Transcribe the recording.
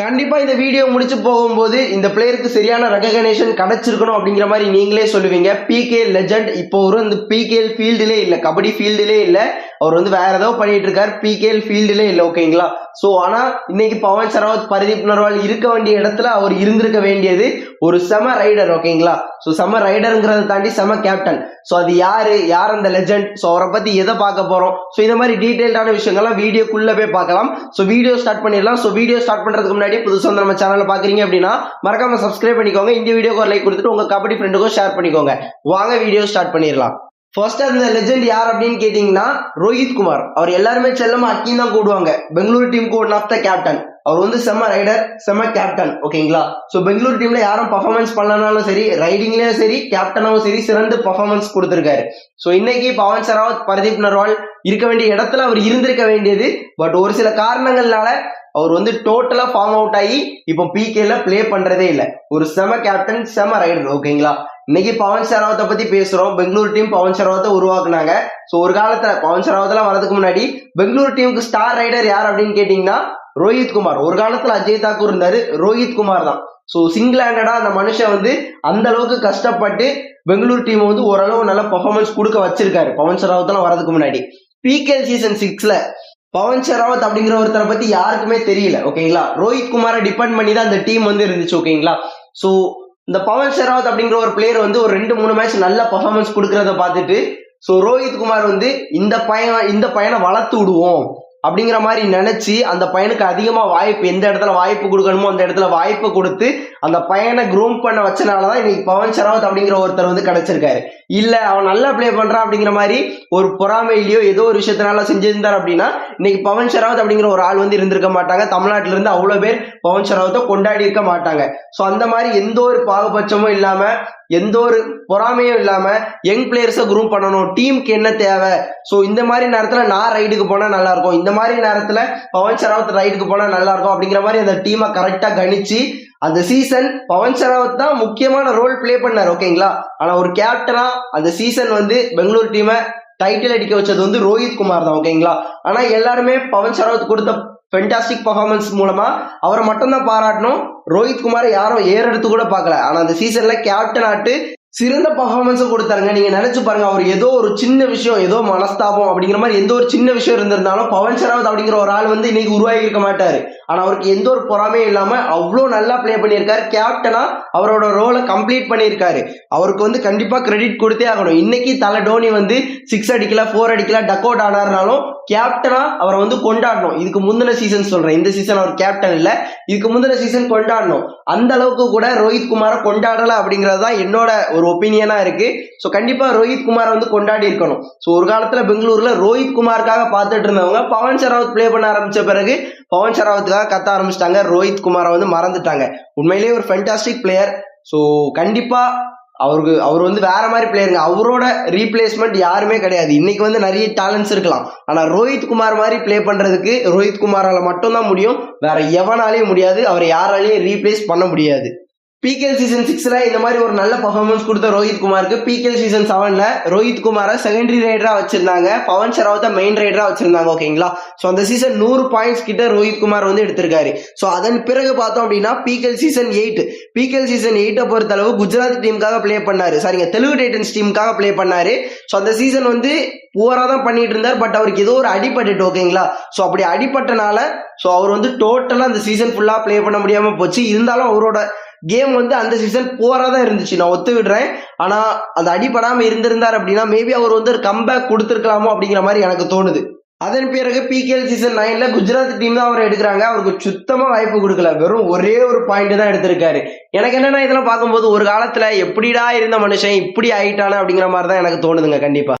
கண்டிப்பாக இந்த வீடியோ முடிச்சு போகும்போது இந்த பிளேயருக்கு சரியான ரெகக்னேஷன் கிடைச்சிருக்கணும் அப்படிங்கிற மாதிரி நீங்களே சொல்லுவீங்க. பிகே லெஜண்ட் இப்போ ஒரு இந்த பிகேஎல் ஃபீல்டுலே இல்லை கபடி ஃபீல்டுலே இல்லை. அவர் வந்து வேற ஏதோ பண்ணிட்டு இருக்காரு பிகேஎல் ஃபீல்டுல இல்லை ஓகேங்களா ஸோ ஆனா இன்னைக்கு பவன் சரவத் பரதீப் நர்வால் இருக்க வேண்டிய இடத்துல அவர் இருந்திருக்க வேண்டியது ஒரு செம ரைடர் ஓகேங்களா ஸோ செம ரைடருங்கிறத தாண்டி செம கேப்டன் ஸோ அது யாரு? யார் அந்த லெஜண்ட் ஸோ அவரை பத்தி எதை பார்க்க போறோம்? ஸோ இந்த மாதிரி டீடைல்டான விஷயங்கள்லாம் வீடியோக்குள்ள போய் பார்க்கலாம். ஸோ வீடியோ ஸ்டார்ட் பண்ணிடலாம். ஸோ வீடியோ ஸ்டார்ட் பண்றதுக்கு முன்னாடி புதுசாக நம்ம சேனல்ல பாக்குறீங்க அப்படின்னா மறக்காம சப்ஸ்கிரைப் பண்ணிக்கோங்க. இந்த வீடியோக்கு ஒரு லைக் கொடுத்துட்டு உங்க கபடி ஃப்ரெண்டுக்கும் ஷேர் பண்ணிக்கோங்க. வாங்க வீடியோ ஸ்டார்ட் பண்ணிடலாம். ஃபர்ஸ்ட் அந்த லெஜெண்ட் யார் அப்படின்னு கேட்டீங்கன்னா ரோஹித் குமார். அவர் எல்லாருமே செல்லமா அக்கின்னு தான் கூடுவாங்க. பெங்களூரு டீமுக்கு ஒன் ஆஃப் த கேப்டன் அவர் வந்து செம்ம ரைடர் செம்ம கேப்டன் ஓகேங்களா ஸோ பெங்களூர் டீம்ல யாரும் பர்ஃபார்மன்ஸ் பண்ணனாலும் சரி ரைடிங்லயும் சரி கேப்டனாவும் சரி சிறந்த பர்ஃபார்மன்ஸ் கொடுத்திருக்காரு. ஸோ இன்னைக்கு பவன் சராவத் பரதீப் நர்வால் இருக்க வேண்டிய இடத்துல அவர் இருந்திருக்க வேண்டியது. பட் ஒரு சில காரணங்கள்னால அவர் வந்து டோட்டலா ஃபார்ம் அவுட் ஆகி இப்போ பிகேல ப்ளே பண்றதே இல்லை. ஒரு செம கேப்டன் செம ரைடர் ஓகேங்களா இன்னைக்கு பவன் சரவத்தை பத்தி பேசுறோம். பெங்களூர் டீம் பவன் சரவத்தை உருவாக்குனாங்க. ஸோ ஒரு காலத்துல பவன் சரவத்தெல்லாம் வரதுக்கு முன்னாடி பெங்களூர் டீமுக்கு ஸ்டார் ரைடர் யார் அப்படின்னு கேட்டீங்கன்னா ரோஹித் குமார். ஒரு காலத்துல அஜய் தாக்கூர் இருந்தாரு. ரோஹித் குமார் தான். ஸோ சிங்கிள் ஹேண்டடா அந்த மனுஷன் வந்து அந்த அளவுக்கு கஷ்டப்பட்டு பெங்களூர் டீம் வந்து ஓரளவு நல்ல பர்ஃபார்மன்ஸ் கொடுக்க வச்சிருக்காரு. பவன் சரவத்தெல்லாம் வரதுக்கு முன்னாடி. பிகேஎல் சீசன் சிக்ஸ்ல பவன் ஷெராவத் அப்படிங்கிற ஒருத்தரை பத்தி யாருக்குமே தெரியல. ஓகேங்களா? ரோஹித் குமாரை டிபெண்ட் பண்ணி தான் அந்த டீம் வந்து இருந்துச்சு. ஓகேங்களா? சோ இந்த பவன் ஷெராவத் அப்படிங்கிற ஒரு பிளேயர் வந்து ஒரு ரெண்டு மூணு மேட்ச் நல்ல பர்ஃபார்மன்ஸ் கொடுக்கறத பார்த்துட்டு ஸோ ரோஹித் குமார் வந்து இந்த பையன் இந்த பையனை வளர்த்து விடுவோம் அப்படிங்கிற மாதிரி நினைச்சு அந்த பையனுக்கு அதிகமா வாய்ப்பு எந்த இடத்துல வாய்ப்பு கொடுக்கணுமோ அந்த இடத்துல வாய்ப்பு கொடுத்து அந்த பையனை க்ரூம் பண்ண வச்சனாலதான் இன்னைக்கு பவன் ஷெராவத் அப்படிங்கிற ஒருத்தர் வந்து கிடைச்சிருக்காரு. இல்ல அவன் நல்லா ப்ளே பண்றான் அப்படிங்கிற மாதிரி ஒரு பொறாமையிலயோ ஏதோ ஒரு விஷயத்தினால செஞ்சிருந்தார் அப்படின்னா இன்னைக்கு பவன் ஷராவத் அப்படிங்கிற ஒரு ஆள் வந்து இருந்திருக்க மாட்டாங்க. தமிழ்நாட்டில இருந்து அவ்வளவு பேர் பவன் ஷராவத்தை கொண்டாடி இருக்க மாட்டாங்க. சோ அந்த மாதிரி எந்த ஒரு பாகுபட்சமும் இல்லாம எந்த ஒரு பொறாமையும் இல்லாம யங் பிளேயர்ஸை குரூப் பண்ணணும். டீமுக்கு என்ன தேவை? சோ இந்த மாதிரி நேரத்துல நான் ரைடுக்கு போனா நல்லா இருக்கும். இந்த மாதிரி நேரத்துல பவன் ஷெராவத் ரைடுக்கு போனா நல்லா இருக்கும் அப்படிங்கிற மாதிரி அந்த டீமை கரெக்டா கணிச்சு அந்த சீசன் பவன் ஷெராவத் தான் முக்கியமான ரோல் ப்ளே பண்ணார் ஓகேங்களா ஆனா ஒரு கேப்டனா அந்த சீசன் வந்து பெங்களூர் டீமை டைட்டில் அடிக்க வச்சது வந்து ரோஹித் குமார் தான் ஓகேங்களா ஆனா எல்லாருமே பவன் சரவத் கொடுத்த ஃபென்டாஸ்டிக் பர்ஃபார்மன்ஸ் மூலமா அவரை மட்டும்தான் பாராட்டணும். ரோஹித் குமாரை யாரும் ஏறெடுத்து கூட பார்க்கல. ஆனா அந்த சீசன்ல கேப்டன் ஆட்டு சிறந்த பர்ஃபார்மன்ஸும் கொடுத்தாருங்க. நீங்க நினைச்சு பாருங்க அவர் ஏதோ ஒரு சின்ன விஷயம் ஏதோ மனஸ்தாபம் அப்படிங்கிற மாதிரி எந்த ஒரு சின்ன விஷயம் இருந்திருந்தாலும் பவன் சரவத் அப்படிங்கிற ஒரு ஆள் வந்து இன்னைக்கு உருவாகி இருக்க மாட்டாரு. ஆனா அவருக்கு எந்த ஒரு பொறாமையும் இல்லாம அவ்வளோ நல்லா ப்ளே பண்ணியிருக்காரு. கேப்டனா அவரோட ரோலை கம்ப்ளீட் பண்ணியிருக்காரு. அவருக்கு வந்து கண்டிப்பா கிரெடிட் கொடுத்தே ஆகணும். இன்னைக்கு தலை டோனி வந்து சிக்ஸ் அடிக்கல ஃபோர் அடிக்கல டக் அவுட் ஆனார்னாலும் கேப்டனா அவரை வந்து கொண்டாடணும். இதுக்கு முந்தின சீசன் சொல்றேன். இந்த சீசன் அவர் கேப்டன் இல்ல. இதுக்கு முந்தின சீசன் கொண்டாடணும். அந்த அளவுக்கு கூட ரோஹித் குமாரை கொண்டாடல அப்படிங்கிறது தான் என்னோட ஒரு ஒப்பீனியனா இருக்கு. ஸோ கண்டிப்பா ரோஹித் குமாரை வந்து கொண்டாடி இருக்கணும். ஸோ ஒரு காலத்துல பெங்களூர்ல ரோஹித் குமாருக்காக பார்த்துட்டு இருந்தவங்க பவன் ஷெராவத் ப்ளே பண்ண ஆரம்பிச்ச பிறகு பவன் ஷெராவத்துக்காக கத்த ஆரம்பிச்சிட்டாங்க. ரோஹித் குமாரை வந்து மறந்துட்டாங்க. உண்மையிலேயே ஒரு ஃபென்டாஸ்டிக் பிளேயர் ஸோ கண்டிப்பா அவருக்கு அவர் வந்து வேற மாதிரி பிளேயருங்க அவரோட ரீப்ளேஸ்மெண்ட் யாருமே கிடையாது. இன்னைக்கு வந்து நிறைய டேலண்ட்ஸ் இருக்கலாம். ஆனால் ரோஹித் குமார் மாதிரி ப்ளே பண்றதுக்கு ரோஹித் குமாரால மட்டும்தான் முடியும். வேற எவனாலையும் முடியாது. அவரை யாராலையும் ரீப்ளேஸ் பண்ண முடியாது. பிகேஎல் சீசன் சிக்ஸ்ல இந்த மாதிரி ஒரு நல்ல பர்ஃபார்மன்ஸ் கொடுத்த ரோஹித் குமாருக்கு பிகேஎல் சீசன் செவன்ல ரோஹித் குமாரை செகண்டரி ரைடரா வச்சிருந்தாங்க. பவன் ஷெராவத்தை மெயின் ரைடரா வச்சிருந்தாங்க ஓகேங்களா ஸோ அந்த சீசன் நூறு பாயிண்ட்ஸ் கிட்ட ரோஹித் குமார் வந்து எடுத்திருக்காரு. ஸோ அதன் பிறகு பார்த்தோம் அப்படின்னா PKL season eight PKL season எயிட்டை பொறுத்த அளவு குஜராத் டீமுக்காக ப்ளே பண்ணாரு. சரிங்க தெலுங்கு டைட்டன்ஸ் டீமுக்காக ப்ளே பண்ணாரு. ஸோ அந்த சீசன் வந்து பூரா தான் பண்ணிட்டு இருந்தார் பட் அவருக்கு ஏதோ ஒரு அடிபட்டுட்டு ஓகேங்களா ஸோ அப்படி அடிபட்டனால ஸோ அவர் வந்து டோட்டலாக அந்த சீசன் ஃபுல்லாக ப்ளே பண்ண முடியாம போச்சு. இருந்தாலும் அவரோட கேம் வந்து அந்த சீசன் போராக தான் இருந்துச்சு. நான் ஒத்து விடுறேன் ஆனால் அந்த அடிபடாமல் இருந்திருந்தார் அப்படின்னா மேபி அவர் வந்து ஒரு கம்பேக் கொடுத்துருக்கலாமோ அப்படிங்கிற மாதிரி எனக்கு தோணுது. அதன் பிறகு பிகேஎல் சீசன் நைன்ல குஜராத் டீம் தான் அவர் எடுக்கிறாங்க. அவருக்கு சுத்தமா வாய்ப்பு கொடுக்கல. வெறும் ஒரே ஒரு பாயிண்ட் தான் எடுத்திருக்காரு. எனக்கு என்னன்னா இதெல்லாம் பார்க்கும்போது ஒரு காலத்துல எப்படிடா இருந்த மனுஷன் இப்படி ஆயிட்டானே அப்படிங்கிற மாதிரி தான் எனக்கு தோணுதுங்க கண்டிப்பா.